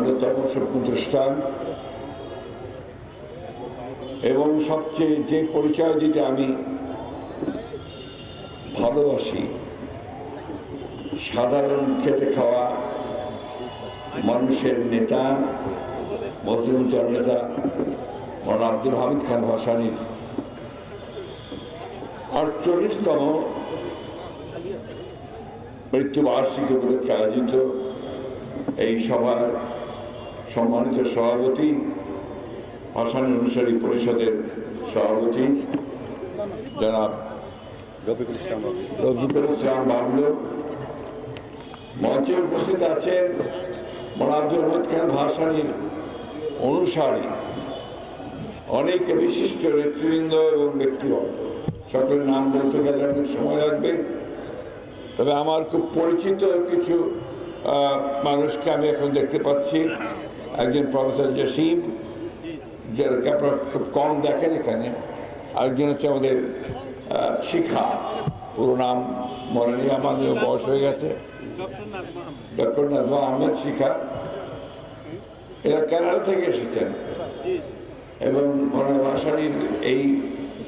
অন্যতম স্বপ্নদ্রষ্টা এবং সবচেয়ে যে পরিচয় দিতে আমি ভালোবাসি, সাধারণ খেতে খাওয়া মানুষের নেতা মজলুম জননেতা মৌলানা আব্দুল হামিদ খান ভাসানির। আটচল্লিশতম মৃত্যুবার্ষিকী উপলক্ষে আয়োজিত এই সভার সম্মানিত সভাপতি ভাসানী অনুসারী পরিষদের সভাপতি জনাব রফিকুল ইসলাম রফিকুল ইসলাম বাবলু। মঞ্চে উপস্থিত আছেন মোলা আব্দুল রহমদ খান ভাসানির অনুসারী অনেক বিশিষ্ট নেতৃবৃন্দ এবং ব্যক্তিবর্গ সকলের নাম বলতে গেলে অনেক সময় লাগবে। তবে আমার খুব পরিচিত কিছু মানুষকে আমি এখন দেখতে পাচ্ছি। একজন প্রফেসর জসিম যাদেরকে আপনারা খুব কম দেখেন এখানে। আরেকজন হচ্ছে আমাদের শিখা। পুরো নাম মনে নেই আমার বয়স হয়ে গেছে। ডক্টর নাজমা আহমেদ। শিখা। এরা কেনাডা থেকে এসেছেন। এবং মনে ভাষানির এই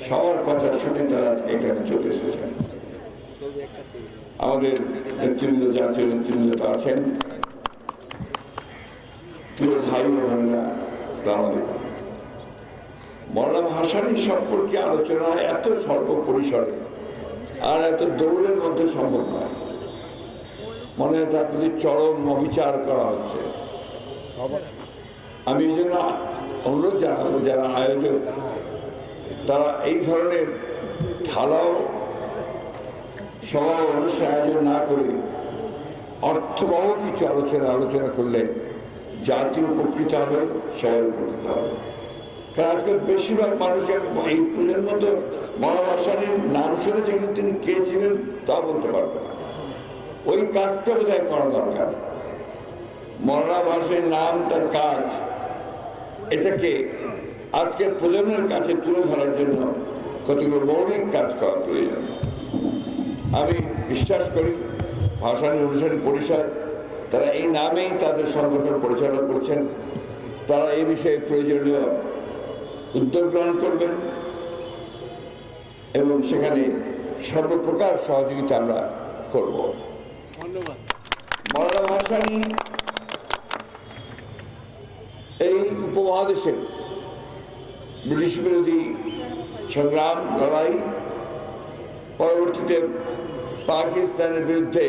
সবার কথা শুনে তারা আজকে এখানে চলে এসেছেন। আমাদের নেতৃবৃন্দ জাতীয় নেতৃবৃন্দ আছেন। প্রিয় ভাই বোনেরা ইসলাম আলাইকুম। ভাসানী সম্পর্কে আলোচনা এত স্বল্প পরিসরে আর এত দৌড়ের মধ্যে সম্ভব নয়। মনে হয় তার প্রতি চরম অবিচার করা হচ্ছে। আমি এই জন্য অনুরোধ জানাব, যারা আয়োজক, তারা এই ধরনের ঢালাও সভা অনুষ্ঠান আয়োজন না করে অর্থবহ কিছু আলোচনা আলোচনা করলে জাতি উপকৃত হবে সবাই উপকৃত হবে। কারণ আজকে বেশিরভাগ মানুষ এই প্রজন্ম তো মহাভাষানীর নাম শুনেছে কিন্তু তিনি কে ছিলেন তা বলতে পারবে না। ওই কাজটা বোধহয় করা দরকার। মরনা ভাষের নাম তার কাজ। এটাকে আজকের প্রজন্মের কাছে তুলে ধরার জন্য কতগুলো মৌলিক কাজ করা প্রয়োজন। আমি বিশ্বাস করি ভাষানী অনুসারী পরিষদ তারা এই নামেই তাদের সংগঠন পরিচালনা করছেন। তারা এই বিষয়ে প্রয়োজনীয় উদ্যোগ গ্রহণ করবেন এবং সেখানে সর্বপ্রকার সহযোগিতা আমরা করব। মৌলানা ভাসানী এই উপমহাদেশের ব্রিটিশ বিরোধী সংগ্রাম লড়াই পরবর্তীতে পাকিস্তানের বিরুদ্ধে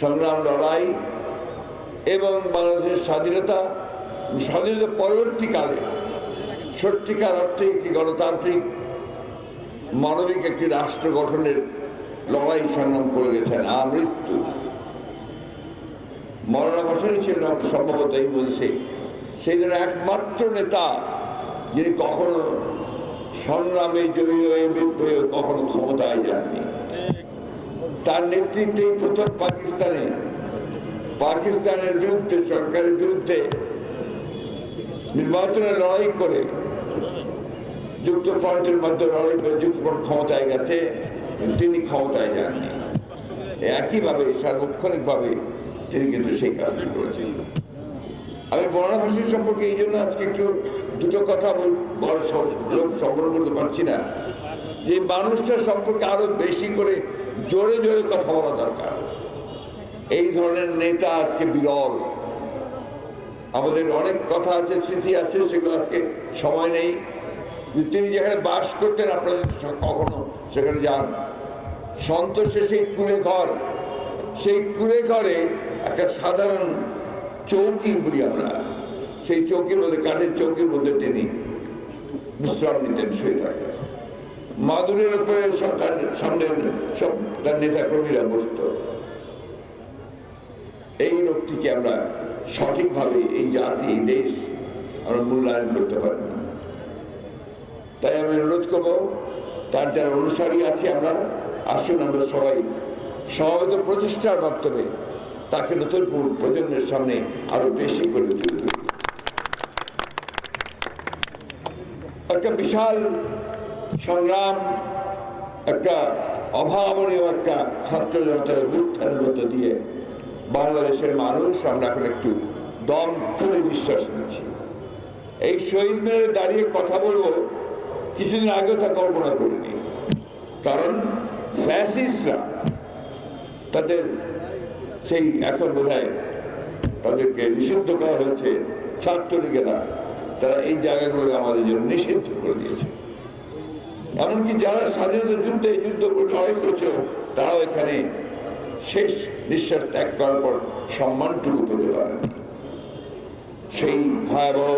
সংগ্রাম লড়াই এবং বাংলাদেশের স্বাধীনতা স্বাধীনতা পরবর্তীকালে সত্যিকার অর্থে একটি গণতান্ত্রিক মানবিক একটি রাষ্ট্র গঠনের লড়াই সংগ্রাম করে গেছেন। আমৃত্যু মরণা ভাষণই ছিল সম্ভবত এই মনীষে সেই জন্য একমাত্র নেতা যিনি কখনো সংগ্রামে জয়ী হয়ে বিদ্রোহে কখনো ক্ষমতায় যাননি। তার নেতৃত্বেই প্রথম পাকিস্তানে পাকিস্তানের বিরুদ্ধে, সরকারের বিরুদ্ধে নির্বাচনে লড়াই করে যুক্ত ফ্রন্টের মধ্যে লড়াই করে যুক্তফ্রন্ট ক্ষমতায় গেছে, তিনি ক্ষমতায় যাননি। একইভাবে, সার্বক্ষণিকভাবে তিনি কিন্তু সেই কাজটি করেছেন। আমি বর্ণা ভাষী সম্পর্কে এই জন্য আজকে একটু দুটো কথা বল- লোক সংগ্রহ করতে পারছি না। যে মানুষটার সম্পর্কে আরও বেশি করে জোরে জোরে কথা বলা দরকার। এই ধরনের নেতা আজকে বিরল। আমাদের অনেক কথা আছে স্মৃতি আছে, সেগুলো আজকে সময় নেই। তিনি যেখানে বাস করতেন, আপনারা কখনো সেখানে যান। সন্তোষে সেই কুড়ে ঘর, সেই কুড়ে ঘরে একটা সাধারণ চৌকি বলি আমরা। সেই চৌকির মধ্যে, কাঠের চৌকির মধ্যে তিনি বিশ্রাম নিতেন, শুয়ে থাকতেন। মাদুরের উপরে সব তার সামনে সব তার নেতাকর্মীরা বসত। লোকটিকে আমরা সঠিকভাবে এই জাতি, এই দেশ আমরা মূল্যায়ন করতে পারি না। তাই আমি অনুরোধ করব, তার যারা অনুসারী আছে আমরা, আসুন আমরা সবাই সমবেত প্রচেষ্টার মাধ্যমে তাকে নতুন প্রজন্মের সামনে আরও বেশি করে একটা বিশাল সংগ্রাম, একটা অভাবনীয় একটা ছাত্র জনতার উত্থানের মধ্য দিয়ে বাংলাদেশের মানুষ, আমরা এখন একটু দম খুলে বিশ্বাস নিচ্ছি। এই শহীদ মিনারে দাঁড়িয়ে কথা বলব, কিছুদিন আগেও তা কল্পনা করিনি। কারণ ফ্যাসিস্টরা তাদের সেই এখন বোধ তাদেরকে নিষিদ্ধ করা হয়েছে, ছাত্রলীগেরা, তারা এই জায়গাগুলোকে আমাদের জন্য নিষিদ্ধ করে দিয়েছে। এমনকি যারা স্বাধীনতা যুদ্ধে যুদ্ধ করে লড়াই করেছিল, তারাও এখানে শেষ নিঃশ্বাস ত্যাগ করার পর সম্মানটুকু পেতে পারেনি। সেই ভয়াবহ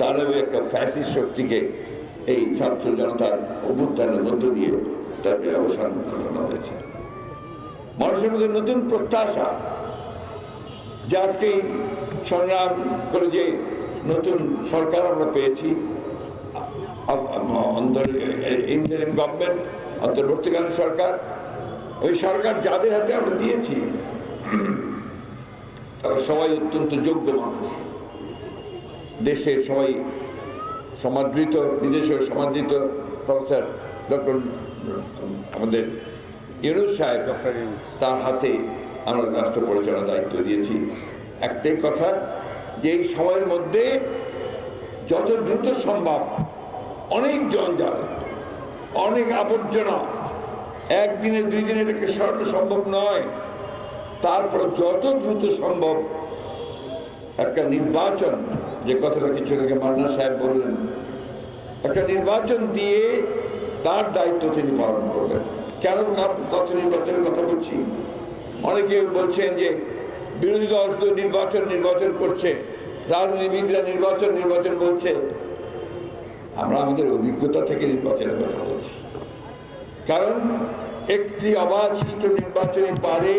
দানবে একটা ফ্যাসি শক্তিকে এই ছাত্র জনতার অভ্যুত্থানের মধ্য দিয়ে তাদের অবসান ঘটানো হয়েছে। মানুষের মধ্যে নতুন প্রত্যাশা, যা আজকে সংগ্রাম করে যে নতুন সরকার আমরা পেয়েছি ইন্টারিম গভর্নমেন্ট অন্তর্বর্তীকালীন সরকার ওই সরকার যাদের হাতে আমরা দিয়েছি তারা সবাই অত্যন্ত যোগ্য মানুষ। দেশের সবাই সমাদৃত বিদেশেও সমাদৃত প্রফেসর ডক্টর আমাদের ইউনুস সাহেব ডক্টর তার হাতে আমরা রাষ্ট্র পরিচালনার দায়িত্ব দিয়েছি। একটাই কথা যে এই সময়ের মধ্যে যত দ্রুত সম্ভব অনেক জঞ্জাল অনেক আবর্জনা একদিনে দুই দিনে এটাকে সরানো সম্ভব নয়? তারপর যত দ্রুত সম্ভব একটা নির্বাচন, যে কথাটা কিছু আগে মান্না সাহেব বললেন, একটা নির্বাচন দিয়ে তার দায়িত্ব তিনি পালন করবেন। কেন কত নির্বাচনের কথা বলছি? অনেকে বলছেন যে বিরোধী দল শুধু নির্বাচন নির্বাচন করছে, রাজনীতিবিদরা নির্বাচন নির্বাচন বলছে। আমরা আমাদের অভিজ্ঞতা থেকে নির্বাচনের কথা বলছি। কারণ একটি অবাধ সুষ্ঠু নির্বাচনে পারে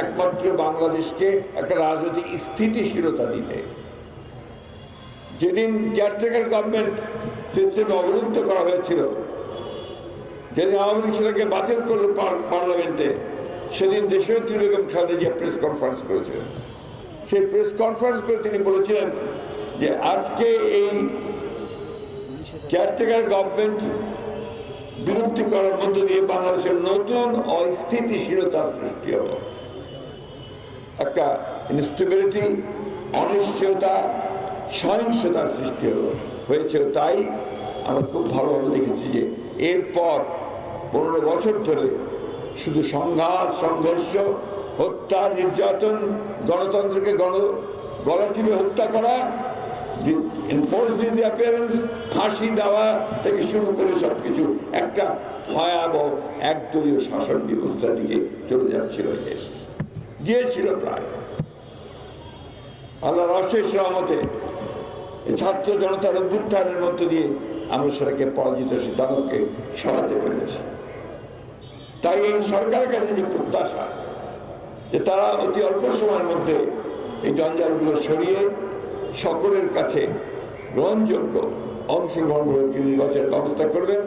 একমাত্র বাংলাদেশকে একটা রাজনৈতিক স্থিতিশীলতা দিতে। যেদিন কেয়ারটেকার গভর্নমেন্ট সিস্টেম অবরুদ্ধ করা হয়েছিল, যেদিন আওয়ামী লীগ সেটাকে বাতিল করল পার্লামেন্টে সেদিন দেশনেত্রী বেগম খালেদা জিয়া প্রেস কনফারেন্স করেছিলেন সেই প্রেস কনফারেন্স করে তিনি বলেছিলেন যে আজকে এই কেয়ারটেকার গভর্নমেন্ট বিলুপ্তি করার মধ্য দিয়ে বাংলাদেশের নতুন অস্থিতিশীলতার সৃষ্টি হলো। একটা ইনস্টেবিলিটি অনিশ্চয়তা, সহিংসতার সৃষ্টি হলো। হয়েছে তাই আমরা খুব ভালোভাবে দেখেছি যে এরপর পনেরো বছর ধরে শুধু সংঘাত, সংঘর্ষ, হত্যা, নির্যাতন, গণতন্ত্রকে গণ গলা টিপে হত্যা করা এনফোর্স দিস অ্যাপিয়ারেন্স ফাঁসি দেওয়া থেকে শুরু করে সব কিছু একটা ভয়াবহ, একদলীয় শাসন ব্যবস্থার দিকে চলে যাচ্ছিল এই দেশ। গিয়েছিল প্রায় আল্লাহ অশেষ রহমতে ছাত্র জনতার অভ্যুত্থানের মধ্য দিয়ে আমরা সেটাকে পরাজিত সে দানবকে সরাতে পেরেছি। তাই এই সরকারের কাছে যে প্রত্যাশা, যে তারা অতি অল্প সময়ের মধ্যে এই জঞ্জালগুলো সরিয়ে সকলের কাছে গ্রহণযোগ্য অংশগ্রহণ অংশগ্রহণমূলক নির্বাচনের ব্যবস্থা করবেন।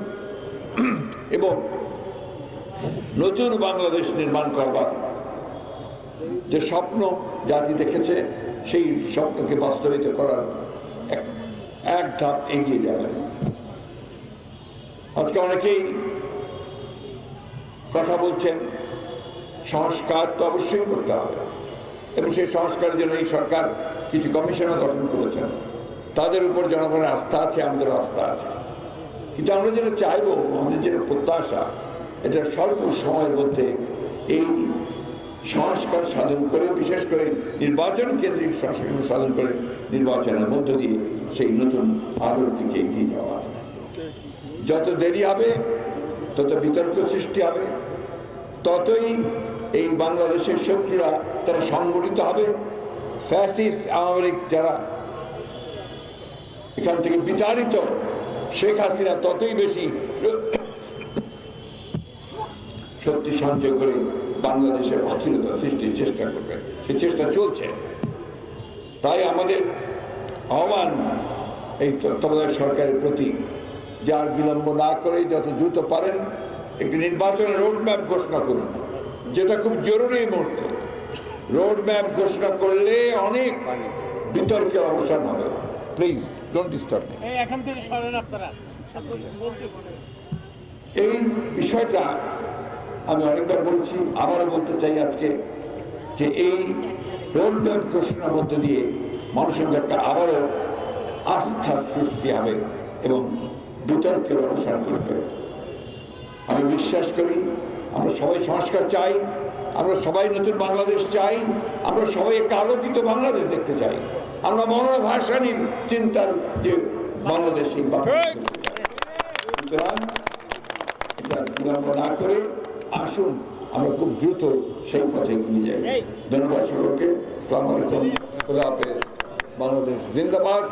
এবং নতুন বাংলাদেশ নির্মাণ করবার যে স্বপ্ন জাতি দেখেছে, সেই স্বপ্নকে বাস্তবিত করার এক- এক ধাপ এগিয়ে যাবেন। আজকে অনেকেই কথা বলছেন, সংস্কার তো অবশ্যই করতে হবে। এবং সেই সংস্কারের জন্য এই সরকার কিছু কমিশনও গঠন করেছেন। তাদের উপর জনগণের আস্থা আছে, আমাদের আস্থা আছে। কিন্তু আমরা যেটা চাইব, আমাদের যেটা প্রত্যাশা, এটা স্বল্প সময়ের মধ্যে এই সংস্কার সাধন করে, বিশেষ করে নির্বাচন কেন্দ্রিক সংস্কার সাধন করে নির্বাচনের মধ্য দিয়ে সেই নতুন আলোর দিকে এগিয়ে যাওয়া। যত দেরি হবে, তত বিতর্ক সৃষ্টি হবে, ততই এই বাংলাদেশের শত্রুরা তারা সংগঠিত হবে। ফ্যাসিস্ট আওয়ামী লীগ যারা এখান থেকে বিতাড়িত, শেখ হাসিনা ততই বেশি শক্তি সঞ্চয় করে বাংলাদেশের অস্থিরতা সৃষ্টির চেষ্টা করবে। সে চেষ্টা চলছে। তাই আমাদের আহ্বান এই তত্ত্বাবধায়ক সরকারের প্রতি যার বিলম্ব না করে যত দ্রুত পারেন, একটি নির্বাচনের রোডম্যাপ ঘোষণা করুন, যেটা খুব জরুরি এই মুহূর্তে। রোডম্যাপ ঘোষণা করলে অনেক বিতর্কের অবসান হবে। প্লিজ ডোন্ট ডিস্টার্ব মি এই এখান থেকে সরেন আপনারা। এই বিষয়টা আমি অনেকবার বলেছি আবারও বলতে চাই আজকে যে এই রোড রোডম্যাপ ঘোষণার মধ্য দিয়ে মানুষের একটা আবারও আস্থা সৃষ্টি হবে এবং বিতর্কের অবসান করবে আমি বিশ্বাস করি আমরা সবাই সংস্কার চাই। আমরা সবাই নতুন বাংলাদেশ চাই আমরা সবাই একটা আলোকিত বাংলাদেশ দেখতে চাই। আমরা মনোরা ভাষানির চিন্তার যে বাংলাদেশ সেই সুতরাং এটা বিলম্ব না করে আসুন আমরা খুব দ্রুত সেই পথে এগিয়ে যাই। ধন্যবাদ সকলকে। সালাম আলাইকুম। খুদা হাফেজ। বাংলাদেশ জিন্দাবাদ।